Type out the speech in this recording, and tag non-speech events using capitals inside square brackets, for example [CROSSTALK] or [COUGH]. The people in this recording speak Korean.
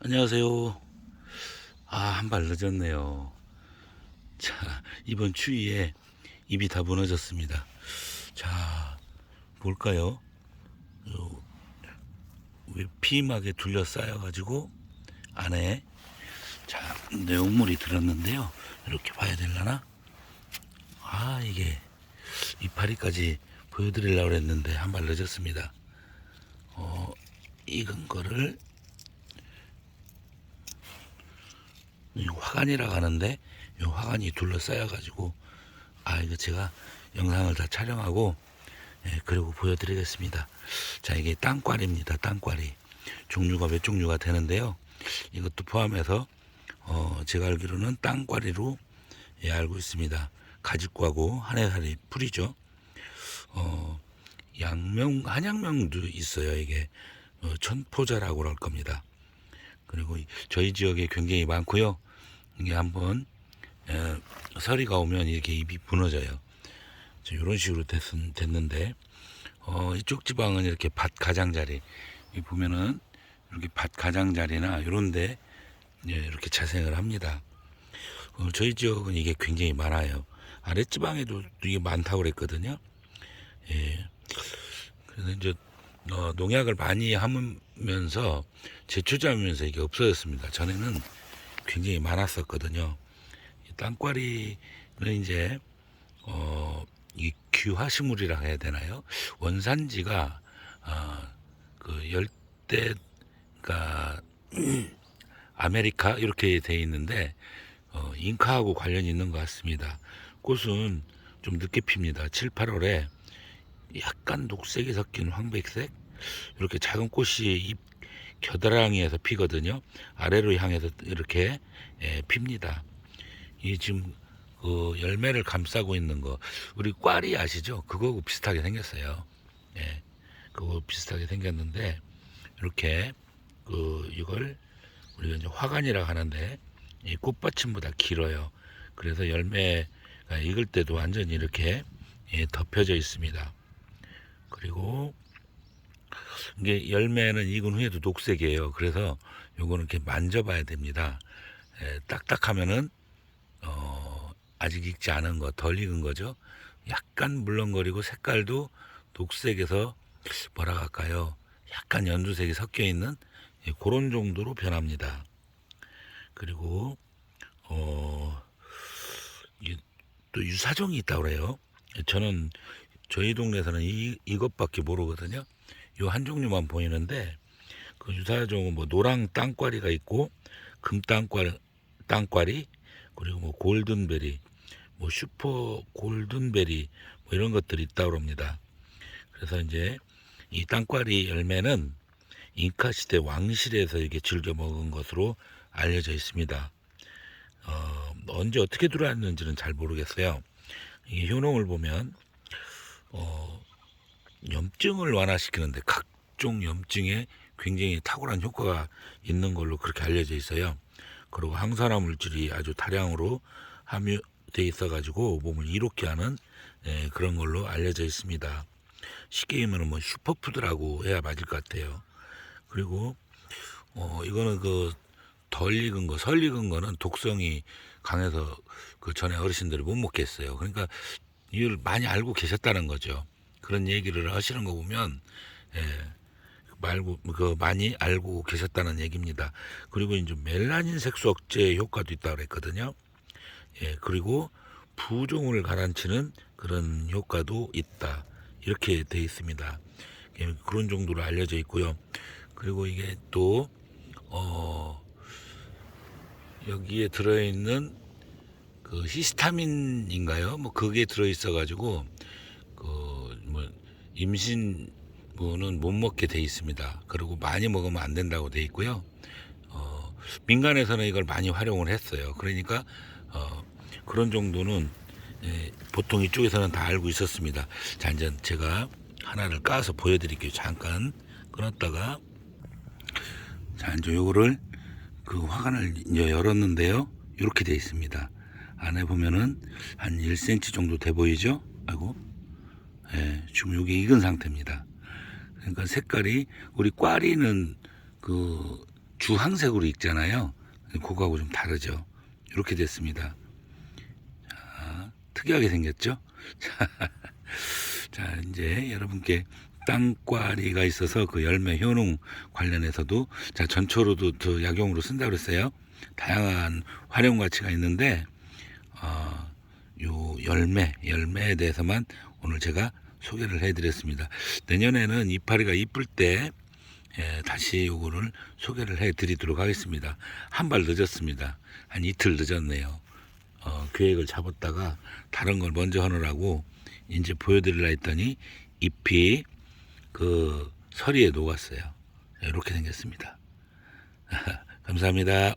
안녕하세요. 아, 한 발 늦었네요. 자, 이번 추위에 입이 다 무너졌습니다. 자, 뭘까요? 요, 왜 피막에 둘러싸여가지고 안에 자, 내용물이 들었는데요. 이렇게 봐야 되려나? 아, 이게 이파리까지 보여드리려고 했는데 한 발 늦었습니다. 어, 익은 거를 이 화관이라고 하는데 이 화관이 둘러싸여 가지고 아 이거 제가 영상을 다 촬영하고 예, 그리고 보여드리겠습니다. 자 이게 땅과리입니다 땅과리. 종류가 몇 종류가 되는데요. 이것도 포함해서 어, 제가 알기로는 땅과리로 예, 알고 있습니다. 가지과고 한해살이 풀이죠. 어, 양명 한양명도 있어요 이게. 어, 천포자라고 할 겁니다 그리고 이- 저희 지역에 굉장히 많고요. 이게 한번 에, 서리가 오면 이렇게 입이 무너져요. 이런 식으로 됐, 됐는데 어, 이쪽 지방은 이렇게 밭 가장자리 이 보면은 이렇게 밭 가장자리나 이런데 예, 이렇게 자생을 합니다. 어, 저희 지역은 이게 굉장히 많아요. 아랫 지방에도 이게 많다고 그랬거든요. 예. 그래서 이제 어, 농약을 많이 하면서 제초자면서 이게 없어졌습니다. 전에는 굉장히 많았었거든요. 이 땅과리는 이제 어, 이 귀화식물이라 해야 되나요? 원산지가 어, 그 열대가 [CLEARS THROAT] 아메리카 이렇게 돼 있는데 어, 잉카하고 관련이 있는 것 같습니다. 꽃은 좀 늦게 핍니다. 7, 8월에 약간 녹색이 섞인 황백색 이렇게 작은 꽃이 잎 겨드랑이에서 피거든요. 아래로 향해서 이렇게 예, 핍니다. 이 지금 그 열매를 감싸고 있는 거 우리 꽈리 아시죠? 그거하고 비슷하게 생겼어요. 예, 그거 비슷하게 생겼는데 이렇게 그 이걸 우리가 이제 화관이라고 하는데 이 꽃받침보다 길어요. 그래서 열매가 익을 때도 완전히 이렇게 예, 덮여져 있습니다. 그리고 이게 열매는 익은 후에도 녹색이에요. 그래서 요거는 이렇게 만져봐야 됩니다. 에, 딱딱하면은 어, 아직 익지 않은 거, 덜 익은 거죠. 약간 물렁거리고 색깔도 녹색에서 뭐라 할까요? 약간 연두색이 섞여 있는 예, 그런 정도로 변합니다. 그리고 어, 또 유사종이 있다고 그래요. 저는 저희 동네에서는 이, 이것밖에 모르거든요. 요 한 종류만 보이는데 그 유사종은 뭐 노랑 땅과리가 있고 금 땅과리, 땅과리 그리고 뭐 골든베리, 뭐 슈퍼 골든베리 뭐 이런 것들이 있다고 합니다. 그래서 이제 이 땅과리 열매는 잉카 시대 왕실에서 이게 즐겨 먹은 것으로 알려져 있습니다. 어, 언제 어떻게 들어왔는지는 잘 모르겠어요. 이 효능을 보면 어, 염증을 완화시키는데 각종 염증에 굉장히 탁월한 효과가 있는 걸로 그렇게 알려져 있어요. 그리고 항산화 물질이 아주 다량으로 함유돼 있어가지고 몸을 이롭게 하는 예, 그런 걸로 알려져 있습니다. 쉽게 얘기하면 뭐 슈퍼푸드라고 해야 맞을 것 같아요. 그리고 어, 이거는 그 덜 익은 거, 설 익은 거는 독성이 강해서 그 전에 어르신들이 못 먹겠어요. 그러니까 이걸 많이 알고 계셨다는 거죠. 그런 얘기를 하시는 거 보면 예, 말고 그 많이 알고 계셨다는 얘기입니다. 그리고 이제 멜라닌 색소 억제 효과도 있다고 그랬거든요. 예, 그리고 부종을 가라앉히는 그런 효과도 있다. 이렇게 돼 있습니다. 예, 그런 정도로 알려져 있고요. 그리고 이게 또 어, 여기에 들어있는 그 히스타민인가요? 뭐 그게 들어있어 가지고 그 뭐 임신부는 못 먹게 돼 있습니다. 그리고 많이 먹으면 안 된다고 돼 있고요. 어, 민간에서는 이걸 많이 활용을 했어요. 그러니까 어, 그런 정도는 예, 보통 이쪽에서는 다 알고 있었습니다. 자 이제 제가 하나를 까서 보여드릴게요. 잠깐 끊었다가 자 이제 요거를 그 화관을 이제 열었는데요. 이렇게 돼 있습니다. 안에 보면은 한 1cm 정도 돼 보이죠? 아이고. 예, 지금 이게 익은 상태입니다. 그러니까 색깔이 우리 꽈리는 그 주황색으로 익잖아요. 그거하고 좀 다르죠. 이렇게 됐습니다. 자, 특이하게 생겼죠? [LAUGHS] 자, 자, 이제 여러분께 땅과리가 있어서 그 열매 효능 관련해서도 자 전초로도 더 약용으로 쓴다 그랬어요. 다양한 활용 가치가 있는데 어, 요 열매 열매에 대해서만 오늘 제가 소개를 해드렸습니다. 내년에는 이파리가 이쁠 때 예, 다시 요거를 소개를 해드리도록 하겠습니다. 한 발 늦었습니다. 한 이틀 늦었네요. 어, 계획을 잡았다가 다른 걸 먼저 하느라고 이제 보여드리려 했더니 잎이 그 서리에 녹았어요. 이렇게 생겼습니다. [LAUGHS] 감사합니다.